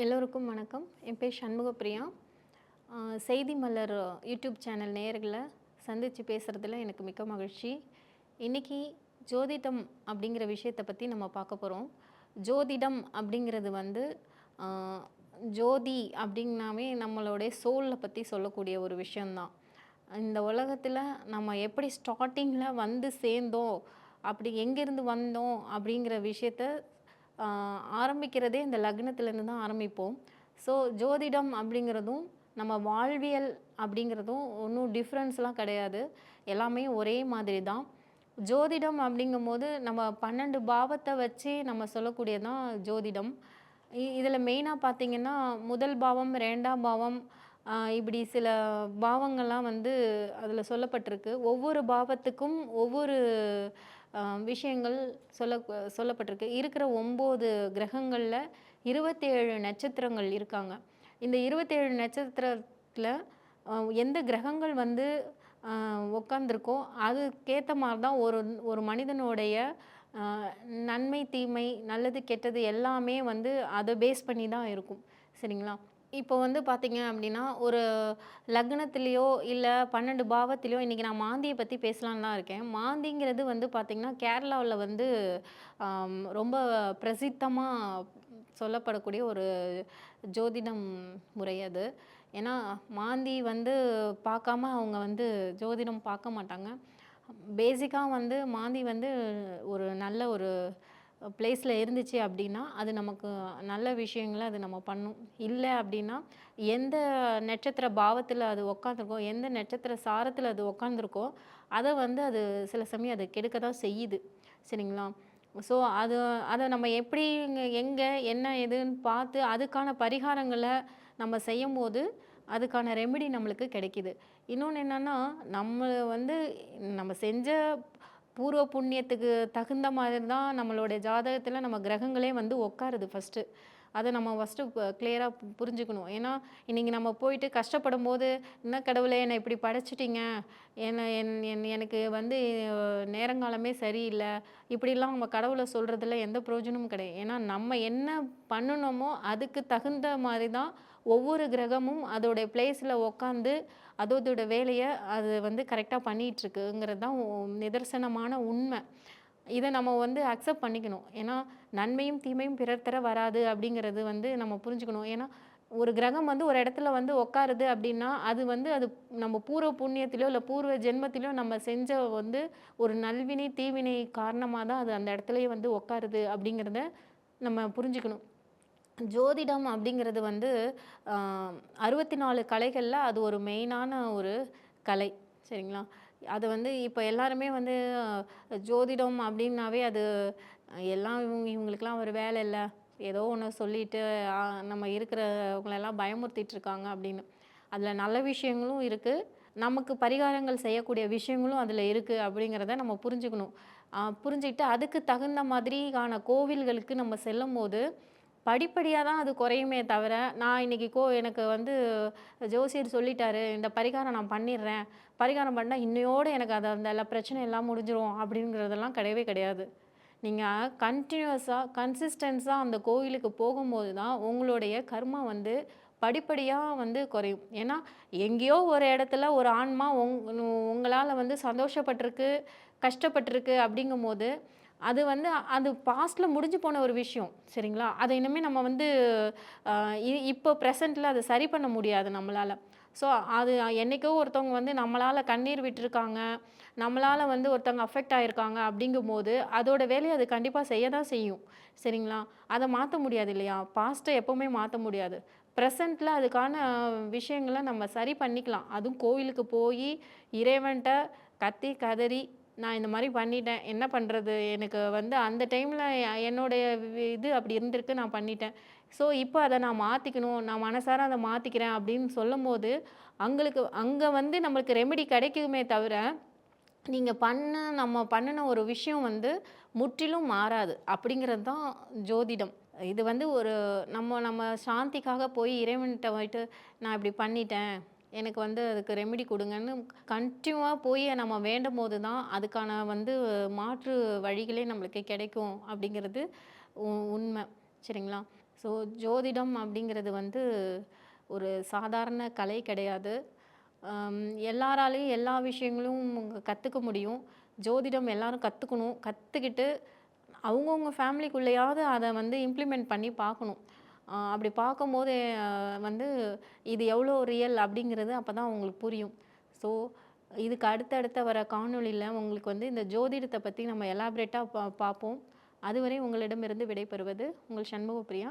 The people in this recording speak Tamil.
எல்லோருக்கும் வணக்கம். என் பேர் சண்முகப்பிரியா. செய்தி மலர் யூடியூப் சேனல் நேயர்களை சந்தித்து பேசுகிறதுல எனக்கு மிக்க மகிழ்ச்சி. இன்றைக்கி ஜோதிடம் அப்படிங்கிற விஷயத்தை பற்றி நம்ம பார்க்க போகிறோம் ஜோதிடம் அப்படிங்கிறது வந்து ஜோதி அப்படின்னாவே நம்மளுடைய சோலில் பற்றி சொல்லக்கூடிய ஒரு விஷயந்தான் இந்த உலகத்தில் நம்ம எப்படி ஸ்டார்டிங்கில் வந்து சேர்ந்தோம் அப்படி எங்கேருந்து வந்தோம் அப்படிங்கிற விஷயத்த ஆரம்பிக்கிறதே இந்த லக்னத்துலேருந்து தான் ஆரம்பிப்போம். ஸோ ஜோதிடம் அப்படிங்கிறதும் நம்ம வாழ்வியல் அப்படிங்கிறதும் ஒன்றும் டிஃப்ரென்ஸ்லாம் கிடையாது. எல்லாமே ஒரே மாதிரி தான். ஜோதிடம் அப்படிங்கும்போது நம்ம பன்னெண்டு பாவத்தை வச்சு நம்ம சொல்லக்கூடியதான் ஜோதிடம். இதில் மெயினாக பார்த்திங்கன்னா முதல் பாவம் ரெண்டாம் பாவம் இப்படி சில பாவங்கள்லாம் வந்து அதில் சொல்லப்பட்டிருக்கு. ஒவ்வொரு பாவத்துக்கும் ஒவ்வொரு விஷயங்கள் சொல்ல சொல்லப்பட்டிருக்கு. இருக்கிற ஒம்பது கிரகங்களில் இருபத்தேழு நட்சத்திரங்கள் இருக்காங்க. இந்த இருபத்தேழு நட்சத்திரத்தில் எந்த கிரகங்கள் வந்து உட்காந்துருக்கோ அதுக்கேற்ற மாதிரி தான் ஒரு ஒரு மனிதனுடைய நன்மை தீமை நல்லது கெட்டது எல்லாமே வந்து அதை பேஸ் பண்ணி தான் இருக்கும். சரிங்களா? இப்போ வந்து பார்த்தீங்க அப்படின்னா ஒரு லக்னத்துலேயோ இல்லை பன்னெண்டு பாவத்திலையோ இன்றைக்கி நான் மாந்தியை பற்றி பேசலான்னு தான் இருக்கேன். மாந்திங்கிறது வந்து பார்த்திங்கன்னா கேரளாவில் வந்து ஆம், ரொம்ப பிரசித்தமாக சொல்லப்படக்கூடிய ஒரு ஜோதிடம் முறை அது. ஏன்னா மாந்தி வந்து பார்க்காம அவங்க வந்து ஜோதிடம் பார்க்க மாட்டாங்க. பேசிக்காக வந்து மாந்தி வந்து ஒரு நல்ல ஒரு பிளேஸில் இருந்துச்சு அப்படின்னா அது நமக்கு நல்ல விஷயங்களை அது நம்ம பண்ணும். இல்லை அப்படின்னா எந்த நட்சத்திர பாவத்தில் அது உக்காந்துருக்கோ எந்த நட்சத்திர சாரத்தில் அது உக்காந்துருக்கோ அதை வந்து அது சில சமயம் அது கெடுக்க தான் செய்யுது. சரிங்களா? ஸோ அது அதை நம்ம எப்படி எங்கே என்ன ஏதுன்னு பார்த்து அதுக்கான பரிகாரங்களை நம்ம செய்யும் போது அதுக்கான ரெமெடி நம்மளுக்கு கிடைக்கிது. இன்னொன்று என்னென்னா நம்ம வந்து நம்ம செஞ்ச பூர்வ புண்ணியத்துக்கு தகுந்த மாதிரி தான் நம்மளுடைய ஜாதகத்தில் நம்ம கிரகங்களே வந்து உட்காருது ஃபஸ்ட்டு அதை நம்ம ஃபஸ்ட்டு கிளியராக புரிஞ்சுக்கணும். ஏன்னா இன்றைக்கி நம்ம போயிட்டு கஷ்டப்படும் போது என்ன கடவுளே என்னை இப்படி படைச்சிட்டீங்க? என்னை என் என் எனக்கு வந்து நேரங்காலமே சரியில்லை. இப்படிலாம் நம்ம கடவுளை சொல்கிறதுல எந்த பிரயோஜனமும் கிடையாது. ஏன்னா நம்ம என்ன பண்ணணுமோ அதுக்கு தகுந்த மாதிரி தான் ஒவ்வொரு கிரகமும் அதோடைய பிளேஸில் உக்காந்து அதோட வேலையை அது வந்து கரெக்டாக பண்ணிகிட்ருக்குங்கிறது தான் நிதர்சனமான உண்மை. இதை நம்ம வந்து அக்செப்ட் பண்ணிக்கணும். ஏன்னா நன்மையும் தீமையும் பிறர் தர வராது அப்படிங்கிறது வந்து நம்ம புரிஞ்சுக்கணும். ஏன்னா ஒரு கிரகம் வந்து ஒரு இடத்துல வந்து உட்காருது அப்படின்னா அது வந்து அது நம்ம பூர்வ புண்ணியத்திலோ இல்லை பூர்வ ஜென்மத்திலோ நம்ம செஞ்ச வந்து ஒரு நல்வினை தீவினை காரணமாக தான் அது அந்த இடத்துலையே வந்து உட்காருது அப்படிங்கிறத நம்ம புரிஞ்சுக்கணும். ஜோதிடம் அப்படிங்கிறது வந்து அறுபத்தி நாலு கலைகளில் அது ஒரு மெயினான ஒரு கலை. சரிங்களா? அது வந்து இப்போ எல்லாருமே வந்து ஜோதிடம் அப்படின்னாவே அது எல்லாம் இவங்க இவங்களுக்கெல்லாம் ஒரு வேலை இல்லை. ஏதோ ஒன்று சொல்லிட்டு நம்ம இருக்கிறவங்களெல்லாம் பயமுறுத்திட்டு இருக்காங்க அப்படின்னு. அதில் நல்ல விஷயங்களும் இருக்குது நமக்கு பரிகாரங்கள் செய்யக்கூடிய விஷயங்களும் அதில் இருக்குது அப்படிங்கிறத நம்ம புரிஞ்சுக்கணும். புரிஞ்சுக்கிட்டு அதுக்கு தகுந்த மாதிரியான கோவில்களுக்கு நம்ம செல்லும் போது படிப்படியாக தான் அது குறையுமே தவிர நான் இன்னைக்கு கோ எனக்கு வந்து ஜோசியர் சொல்லிட்டாரு இந்த பரிகாரம் நான் பண்ணிடுறேன். பரிகாரம் பண்ணால் இன்னையோடு எனக்கு அது அந்த எல்லா பிரச்சனை எல்லாம் முடிஞ்சிரும் அப்படிங்கிறதெல்லாம் கிடையவே கிடையாது. நீங்கள் கண்டினியூஸாக கன்சிஸ்டன்ஸாக அந்த கோவிலுக்கு போகும்போது தான் உங்களுடைய கர்மா வந்து படிப்படியாக வந்து குறையும். ஏன்னா எங்கேயோ ஒரு இடத்துல ஒரு ஆன்மா உங் உங்களால் வந்து சந்தோஷப்பட்டிருக்கு கஷ்டப்பட்டிருக்கு அப்படிங்கும்போது அது வந்து அது பாஸ்டில் முடிஞ்சு போன ஒரு விஷயம் சரிங்களா? அதை இனிமேல் நம்ம வந்து இப்போ ப்ரெசண்ட்டில் அதை சரி பண்ண முடியாது நம்மளால். ஸோ அது என்றைக்கோ ஒருத்தவங்க வந்து நம்மளால் கண்ணீர் விட்டுருக்காங்க நம்மளால் வந்து ஒருத்தவங்க அஃபெக்ட் ஆகிருக்காங்க அப்படிங்கும்போது அதோட வேலையை அது கண்டிப்பாக செய்ய தான் செய்யும் சரிங்களா? அதை மாற்ற முடியாது இல்லையா? பாஸ்ட்டை எப்போவுமே மாற்ற முடியாது. ப்ரெசண்ட்டில் அதுக்கான விஷயங்களை நம்ம சரி பண்ணிக்கலாம். அதுவும் கோவிலுக்கு போய் இறைவன்கிட்ட கத்தி கதறி நான் இந்த மாதிரி பண்ணிட்டேன். என்ன பண்ணுறது எனக்கு வந்து அந்த டைமில் என்னுடைய இது அப்படி இருந்திருக்கு நான் பண்ணிட்டேன். ஸோ இப்போ அதை நான் மாற்றிக்கணும் நான் மனசார அதை மாற்றிக்கிறேன் அப்படின்னு சொல்லும்போது அங்களுக்கு அங்கே வந்து நம்மளுக்கு ரெமெடி கிடைக்குமே தவிர நீங்கள் பண்ண நம்ம பண்ணின ஒரு விஷயம் வந்து முற்றிலும் மாறாது. அப்படிங்கிறது தான் ஜோதிடம். இது வந்து ஒரு நம்ம நம்ம சாந்திக்காக போய் இறைவன்கிட்ட போயிட்டு நான் இப்படி பண்ணிட்டேன். எனக்கு வந்து அதுக்கு ரெமெடி கொடுங்கன்னு கண்டினியூவாக போய் நம்ம வேண்டும் போது தான் அதுக்கான வந்து மாற்று வழிகளே நம்மளுக்கு கிடைக்கும் அப்படிங்கிறது உ- உண்மை. சரிங்களா? ஸோ ஜோதிடம் அப்படிங்கிறது வந்து ஒரு சாதாரண கலை கிடையாது. எல்லாராலையும் எல்லா விஷயங்களும் கற்றுக்க முடியும். ஜோதிடம் எல்லாரும் கற்றுக்கணும் கற்றுக்கிட்டு அவங்கவுங்க ஃபேமிலிக்குள்ளேயாவது அதை வந்து இம்ப்ளிமெண்ட் பண்ணி பார்க்கணும். அப்படி பார்க்கும்போது வந்து இது எவ்வளோ ரியல் அப்படிங்கிறது அப்போ தான் உங்களுக்கு புரியும். ஸோ இதுக்கு அடுத்தடுத்த வர காணொளியில் உங்களுக்கு வந்து இந்த ஜோதிடத்தை பற்றி நம்ம எலாபரேட்டாக பா பார்ப்போம். அதுவரை உங்களிடமிருந்து விடைபெறுவது உங்கள் சண்முகப்பிரியா.